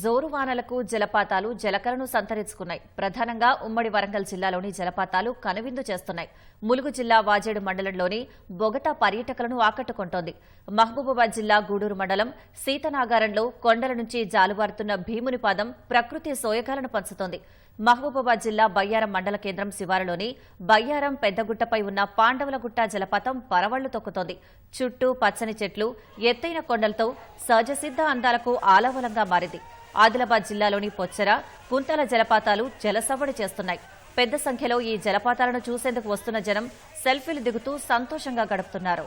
జోరు వానలకు జలపాతాలు జలకలను సంతరించుకున్నాయి. ప్రధానంగా ఉమ్మడి వరంగల్ జిల్లాలోని జలపాతాలు కనువిందు చేస్తున్నాయి. ములుగు జిల్లా వాజేడు మండలంలోని బొగట పర్యటకులను ఆకట్టుకుంటోంది. మహబూబాబాద్ జిల్లా గూడూరు మండలం సీతనాగారంలో కొండల నుంచి జాలువారుతున్న భీముని పాదం ప్రకృతి సోయగాలను పంచుతోంది. మహబూబాబాద్ జిల్లా బయ్యారం మండల కేంద్రం శివారులోని బయ్యారం పెద్దగుట్టపై ఉన్న పాండవులగుట్ట జలపాతం పరవళ్ళు తొక్కుతోంది. చుట్టూ పచ్చని చెట్లు ఎత్తైన కొండలతో సహజసిద్ధ అందాలకు ఆలవలంగా మారింది. ఆదిలాబాద్ జిల్లాలోని పొచ్చర కుంతల జలపాతాలు జలసవ్వడి చేస్తున్నాయి. పెద్ద సంఖ్యలో ఈ జలపాతాలను చూసేందుకు వస్తున్న జనం సెల్ఫీలు దిగుతూ సంతోషంగా గడుపుతున్నారు.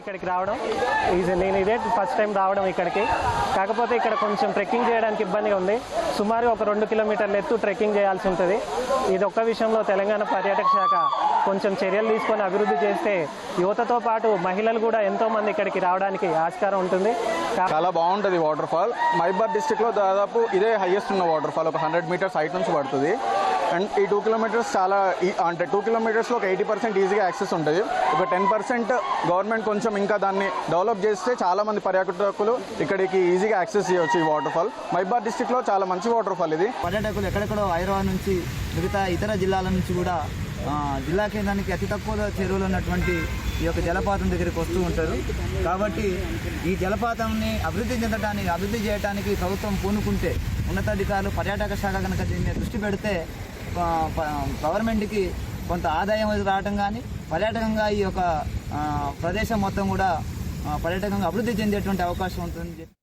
ఇక్కడికి రావడం. ఇది నేను ఇదే ఫస్ట్ టైం రావడం ఇక్కడికి. కాకపోతే ఇక్కడ కొంచెం ట్రెక్కింగ్ చేయడానికి ఇబ్బందిగా ఉంది. సుమారు ఒక రెండు కిలోమీటర్ల ఎత్తు ట్రెక్కింగ్ చేయాల్సి ఉంటుంది. ఇది ఒక్క విషయంలో తెలంగాణ పర్యాటక శాఖ కొంచెం చర్యలు తీసుకొని అభివృద్ధి చేస్తే యువతతో పాటు మహిళలు కూడా ఎంతో మంది ఇక్కడికి రావడానికి ఆస్కారం ఉంటుంది. చాలా బాగుంటుంది వాటర్ ఫాల్ మహిబాద్ డిస్టిక్లో దాదాపు ఇదే హైయెస్ట్ ఉన్న వాటర్ ఫాల్ ఒక హండ్రెడ్ మీటర్స్ హైట్ నుంచి పడుతుంది. అండ్ ఈ టూ కిలోమీటర్స్ చాలా ఈ- అంటే టూ కిలోమీటర్స్లో ఒక ఎయిటీ పర్సెంట్ ఈజీగా యాక్సెస్ ఉంటుంది. ఒక టెన్ పర్సెంట్ గవర్నమెంట్ కొంచెం ఇంకా దాన్ని డెవలప్ చేస్తే చాలా మంది పర్యాటకులు ఇక్కడికి ఈజీగా యాక్సెస్ చేయవచ్చు ఈ వాటర్ ఫాల్ మైబాద్ చాలా మంచి వాటర్ ఫాల్ ఇది. పర్యాటకులు ఎక్కడెక్కడో హైదరాబాద్ నుంచి మిగతా ఇతర జిల్లాల నుంచి కూడా జిల్లా కేంద్రానికి అతి తక్కువ చెరువులు ఉన్నటువంటి ఈ యొక్క జలపాతం దగ్గరికి వస్తూ ఉంటారు. కాబట్టి ఈ జలపాతంని అభివృద్ధి చెందడానికి అభివృద్ధి చేయడానికి ప్రభుత్వం పూనుకుంటే ఉన్నతాధికారులు పర్యాటక శాఖ కనుక దీన్ని దృష్టి పెడితే గవర్నమెంట్కి కొంత ఆదాయం అది రావడం కానీ పర్యాటకంగా ఈ యొక్క ప్రదేశం మొత్తం కూడా పర్యాటకంగా అభివృద్ధి చెందేటువంటి అవకాశం ఉంటుందని చెప్పి